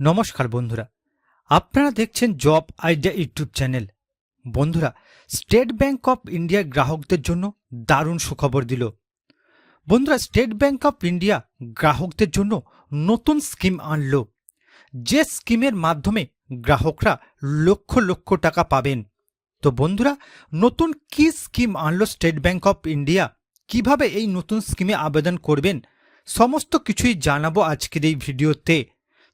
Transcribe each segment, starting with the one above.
নমস্কার বন্ধুরা। আপনারা দেখছেন জব আইডিয়া ইউটিউব চ্যানেল। বন্ধুরা, স্টেট ব্যাংক অফ ইন্ডিয়ার গ্রাহকদের জন্য দারুণ সুখবর দিল। বন্ধুরা, স্টেট ব্যাংক অফ ইন্ডিয়া গ্রাহকদের জন্য নতুন স্কিম আনল। যে স্কিমের মাধ্যমে গ্রাহকরা লক্ষ লক্ষ টাকা পাবেন। তো বন্ধুরা, নতুন কি স্কিম আনলো স্টেট ব্যাংক অফ ইন্ডিয়া? কীভাবে এই নতুন স্কিমে আবেদন করবেন? সমস্ত কিছুই জানাব আজকের এই ভিডিওতে।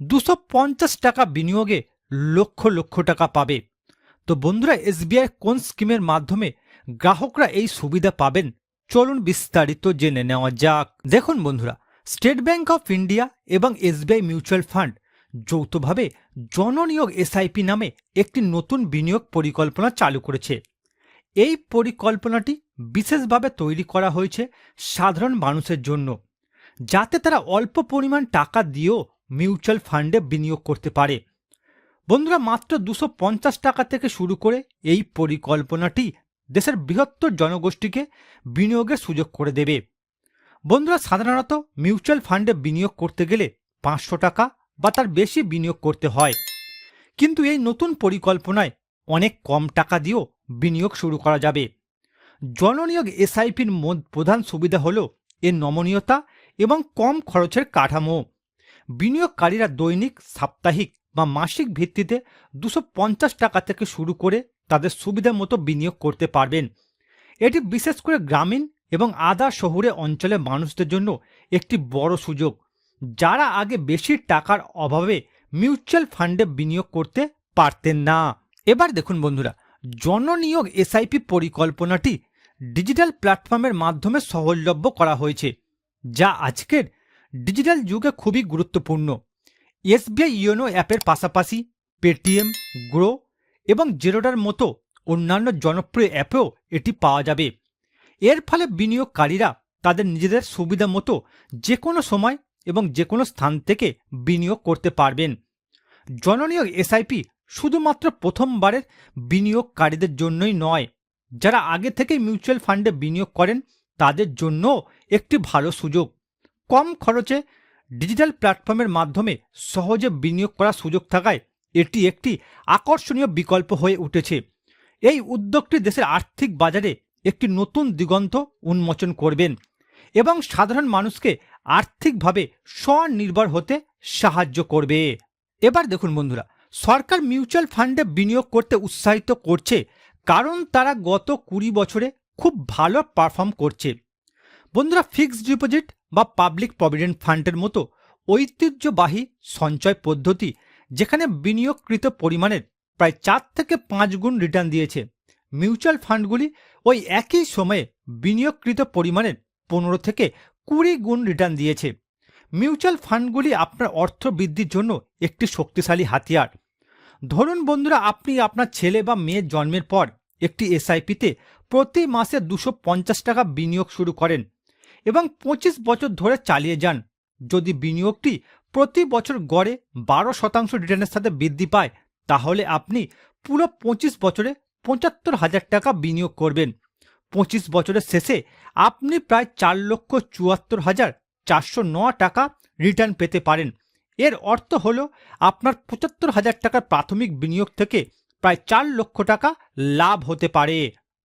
দুশো টাকা বিনিয়োগে লক্ষ লক্ষ টাকা পাবে। তো বন্ধুরা, এসবিআই কোন স্কিমের মাধ্যমে গ্রাহকরা এই সুবিধা পাবেন? চলুন বিস্তারিত জেনে নেওয়া যাক। দেখুন বন্ধুরা, স্টেট ব্যাংক অফ ইন্ডিয়া এবং এসবিআই মিউচুয়াল ফান্ড যৌথভাবে জননিয়োগ এসআইপি নামে একটি নতুন বিনিয়োগ পরিকল্পনা চালু করেছে। এই পরিকল্পনাটি বিশেষভাবে তৈরি করা হয়েছে সাধারণ মানুষের জন্য, যাতে তারা অল্প পরিমাণ টাকা দিয়েও মিউচুয়াল ফান্ডে বিনিয়োগ করতে পারে। বন্ধুরা, মাত্র দুশো টাকা থেকে শুরু করে এই পরিকল্পনাটি দেশের বৃহত্তর জনগোষ্ঠীকে বিনিয়োগের সুযোগ করে দেবে। বন্ধুরা, সাধারণত মিউচুয়াল ফান্ডে বিনিয়োগ করতে গেলে পাঁচশো টাকা বা তার বেশি বিনিয়োগ করতে হয়। কিন্তু এই নতুন পরিকল্পনায় অনেক কম টাকা দিয়েও বিনিয়োগ শুরু করা যাবে। জননিয়োগ এসআইপির প্রধান সুবিধা হল এর নমনীয়তা এবং কম খরচের কাঠামো। বিনিয়োগকারীরা দৈনিক, সাপ্তাহিক বা মাসিক ভিত্তিতে দুশো টাকা থেকে শুরু করে তাদের সুবিধা মতো বিনিয়োগ করতে পারবেন। এটি বিশেষ করে গ্রামীণ এবং আদা শহুরে অঞ্চলের মানুষদের জন্য একটি বড় সুযোগ। যারা আগে বেশি টাকার অভাবে মিউচুয়াল ফান্ডে বিনিয়োগ করতে পারতেন না। এবার দেখুন বন্ধুরা, জননিয়োগ এসআইপি পরিকল্পনাটি ডিজিটাল প্ল্যাটফর্মের মাধ্যমে সহজলভ্য করা হয়েছে, যা আজকের ডিজিটাল যুগে খুবই গুরুত্বপূর্ণ। এসবিআই ইয়োনো অ্যাপের পাশাপাশি পেটিএম, গ্রো এবং জেরোডার মতো অন্যান্য জনপ্রিয় অ্যাপেও এটি পাওয়া যাবে। এর ফলে বিনিয়োগকারীরা তাদের নিজেদের সুবিধা মতো যে কোনো সময় এবং যে কোনো স্থান থেকে বিনিয়োগ করতে পারবেন। জননিয়োগ এসআইপি শুধুমাত্র প্রথমবারের বিনিয়োগকারীদের জন্যই নয়। যারা আগে থেকে মিউচুয়াল ফান্ডে বিনিয়োগ করেন, তাদের জন্য একটি ভালো সুযোগ। কম খরচে ডিজিটাল প্ল্যাটফর্মের মাধ্যমে সহজে বিনিয়োগ করার সুযোগ থাকায় এটি একটি আকর্ষণীয় বিকল্প হয়ে উঠেছে। এই উদ্যোগটি দেশের আর্থিক বাজারে একটি নতুন দিগন্ত উন্মোচন করবেন এবং সাধারণ মানুষকে আর্থিকভাবে স্বনির্ভর হতে সাহায্য করবে। এবার দেখুন বন্ধুরা, সরকার মিউচুয়াল ফান্ডে বিনিয়োগ করতে উৎসাহিত করছে কারণ তারা গত কুড়ি বছরে খুব ভালো পারফর্ম করছে। বন্ধুরা, ফিক্সড ডিপোজিট বা পাবলিক প্রভিডেন্ট ফান্ডের মতো ঐতিহ্যবাহী সঞ্চয় পদ্ধতি যেখানে বিনিয়োগকৃত পরিমাণের প্রায় চার থেকে পাঁচ গুণ রিটার্ন দিয়েছে। মিউচুয়াল ফান্ডগুলি ওই একই সময়ে বিনিয়োগকৃত পরিমাণের পনেরো থেকে কুড়ি গুণ রিটার্ন দিয়েছে। মিউচুয়াল ফান্ডগুলি আপনার অর্থ বৃদ্ধির জন্য একটি শক্তিশালী হাতিয়ার। ধরুন বন্ধুরা, আপনি আপনার ছেলে বা মেয়ের জন্মের পর একটি এসআইপিতে প্রতি মাসে দুশো টাকা বিনিয়োগ শুরু করেন। এবং পঁচিশ বছর ধরে চালিয়ে যান। যদি বিনিয়োগটি প্রতি বছর গড়ে বারো শতাংশ রিটার্নের সাথে বৃদ্ধি পায়, তাহলে আপনি পুরো পঁচিশ বছরে পঁচাত্তর হাজার টাকা বিনিয়োগ করবেন। পঁচিশ বছরের শেষে আপনি প্রায় চার লক্ষ চুয়াত্তর হাজার চারশো ন টাকা রিটার্ন পেতে পারেন। এর অর্থ হল আপনার পঁচাত্তর হাজার টাকার প্রাথমিক বিনিয়োগ থেকে প্রায় চার লক্ষ টাকা লাভ হতে পারে।